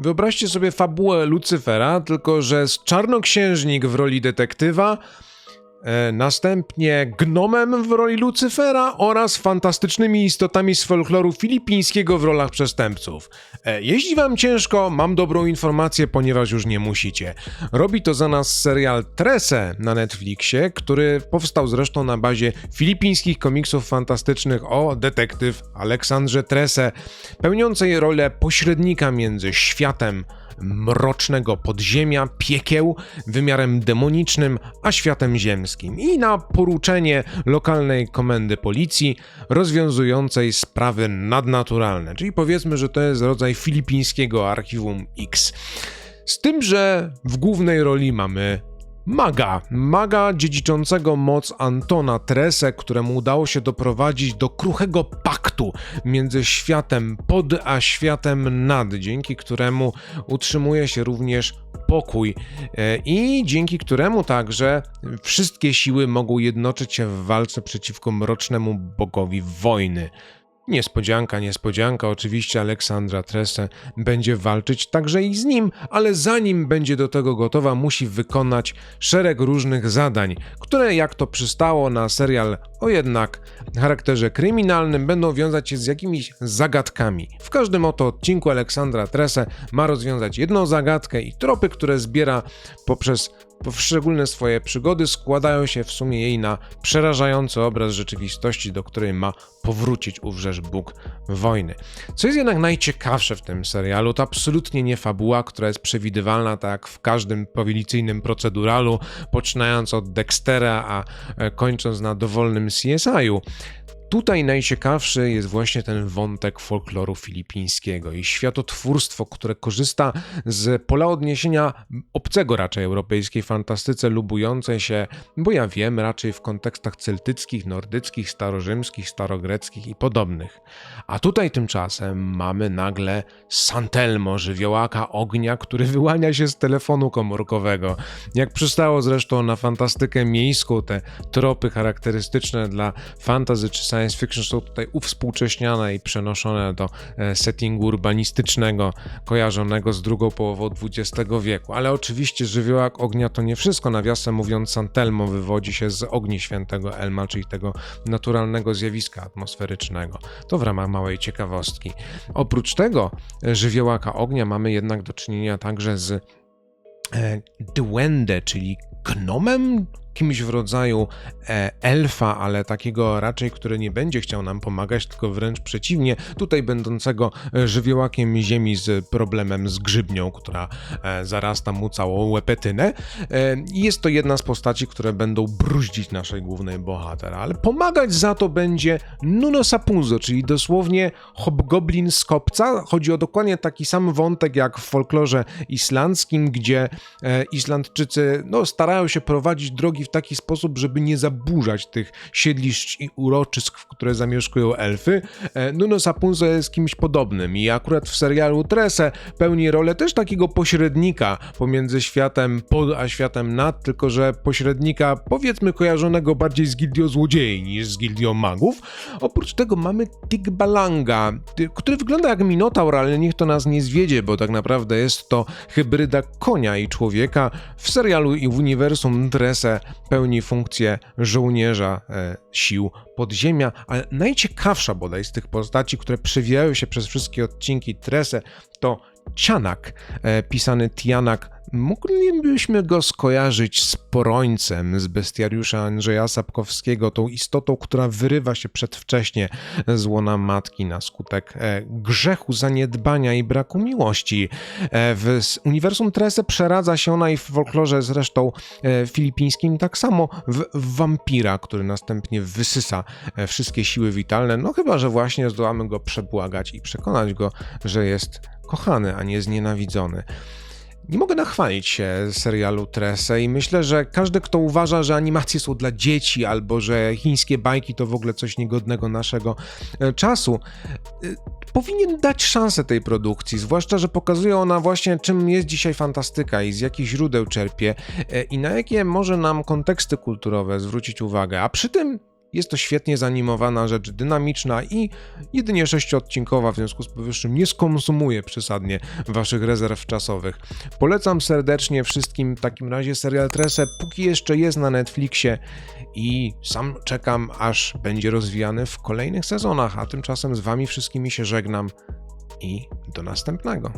Wyobraźcie sobie fabułę Lucyfera, tylko że z czarnoksiężnik w roli detektywa, następnie gnomem w roli Lucyfera oraz fantastycznymi istotami z folkloru filipińskiego w rolach przestępców. E, jeśli wam ciężko, mam dobrą informację, ponieważ już nie musicie. Robi to za nas serial Trese na Netflixie, który powstał zresztą na bazie filipińskich komiksów fantastycznych o detektyw Aleksandrze Trese, pełniącej rolę pośrednika między światem mrocznego podziemia, piekieł, wymiarem demonicznym, a światem ziemskim. I na poruczenie lokalnej komendy policji rozwiązującej sprawy nadnaturalne. Czyli powiedzmy, że to jest rodzaj filipińskiego archiwum X. Z tym, że w głównej roli mamy maga. Maga dziedziczącego moc Antona Trese, któremu udało się doprowadzić do kruchego paktu między światem pod a światem nad, dzięki któremu utrzymuje się również pokój e, i dzięki któremu także wszystkie siły mogą jednoczyć się w walce przeciwko mrocznemu bogowi wojny. Niespodzianka, niespodzianka, oczywiście Aleksandra Trese będzie walczyć także i z nim, ale zanim będzie do tego gotowa, musi wykonać szereg różnych zadań, które jak to przystało na serial o jednak charakterze kryminalnym będą wiązać się z jakimiś zagadkami. W każdym oto odcinku Aleksandra Trese ma rozwiązać jedną zagadkę i tropy, które zbiera poprzez poszczególne swoje przygody składają się w sumie jej na przerażający obraz rzeczywistości, do której ma powrócić ówrzesz Bóg wojny. Co jest jednak najciekawsze w tym serialu, to absolutnie nie fabuła, która jest przewidywalna tak w każdym powilicyjnym proceduralu, poczynając od Dextera, a e, kończąc na dowolnym CSI-u. Tutaj najciekawszy jest właśnie ten wątek folkloru filipińskiego i światotwórstwo, które korzysta z pola odniesienia obcego raczej europejskiej fantastyce, lubującej się, bo ja wiem, raczej w kontekstach celtyckich, nordyckich, starorzymskich, starogreckich i podobnych. A tutaj tymczasem mamy nagle Santelmo, żywiołaka ognia, który wyłania się z telefonu komórkowego. Jak przystało zresztą na fantastykę miejską, te tropy charakterystyczne dla fantasy czy science fiction są tutaj uwspółcześniane i przenoszone do e, settingu urbanistycznego kojarzonego z drugą połową XX wieku. Ale oczywiście żywiołak ognia to nie wszystko. Nawiasem mówiąc, Santelmo wywodzi się z ogni świętego Elma, czyli tego naturalnego zjawiska atmosferycznego. To w ramach małej ciekawostki. Oprócz tego e, żywiołaka ognia mamy jednak do czynienia także z e, duende, czyli gnomem, kimś w rodzaju e, elfa, ale takiego raczej, który nie będzie chciał nam pomagać, tylko wręcz przeciwnie, tutaj będącego e, żywiołakiem ziemi z problemem z grzybnią, która e, zarasta mu całą łepetynę. Jest to jedna z postaci, które będą bruździć naszej głównej bohatera, ale pomagać za to będzie Nuno Sapunzo, czyli dosłownie hobgoblin z kopca. Chodzi o dokładnie taki sam wątek jak w folklorze islandzkim, gdzie Islandczycy no, starają się prowadzić drogi w taki sposób, żeby nie zaburzać tych siedlisk i uroczysk, w które zamieszkują elfy. E, Nuno Sapunzo jest kimś podobnym i akurat w serialu Trese pełni rolę też takiego pośrednika pomiędzy światem pod a światem nad, tylko że pośrednika powiedzmy kojarzonego bardziej z gildią złodziei niż z gildią magów. Oprócz tego mamy Tigbalanga, który wygląda jak Minotaur, ale niech to nas nie zwiedzie, bo tak naprawdę jest to hybryda konia i człowieka. W serialu i w uniwersum Trese pełni funkcję żołnierza e, sił podziemia, ale najciekawsza bodaj z tych postaci, które przewijają się przez wszystkie odcinki Trese, to Cianak, e, pisany Tianak. Moglibyśmy go skojarzyć z porońcem z bestiariusza Andrzeja Sapkowskiego, tą istotą, która wyrywa się przedwcześnie z łona matki na skutek e, grzechu, zaniedbania i braku miłości. E, w uniwersum Trese przeradza się ona i w folklorze zresztą filipińskim tak samo w, wampira, który następnie wysysa wszystkie siły witalne, no chyba, że właśnie zdołamy go przebłagać i przekonać go, że jest kochany, a nie znienawidzony. Nie mogę nachwalić się serialu Trese i myślę, że każdy, kto uważa, że animacje są dla dzieci albo że chińskie bajki to w ogóle coś niegodnego naszego e, czasu, e, powinien dać szansę tej produkcji, zwłaszcza, że pokazuje ona właśnie czym jest dzisiaj fantastyka i z jakich źródeł czerpie e, i na jakie może nam konteksty kulturowe zwrócić uwagę, a przy tym Jest to świetnie zanimowana rzecz, dynamiczna i jedynie sześciodcinkowa, w związku z powyższym nie skonsumuje przesadnie waszych rezerw czasowych. Polecam serdecznie wszystkim w takim razie serial Trese, póki jeszcze jest na Netflixie i sam czekam, aż będzie rozwijany w kolejnych sezonach, a tymczasem z wami wszystkimi się żegnam i do następnego.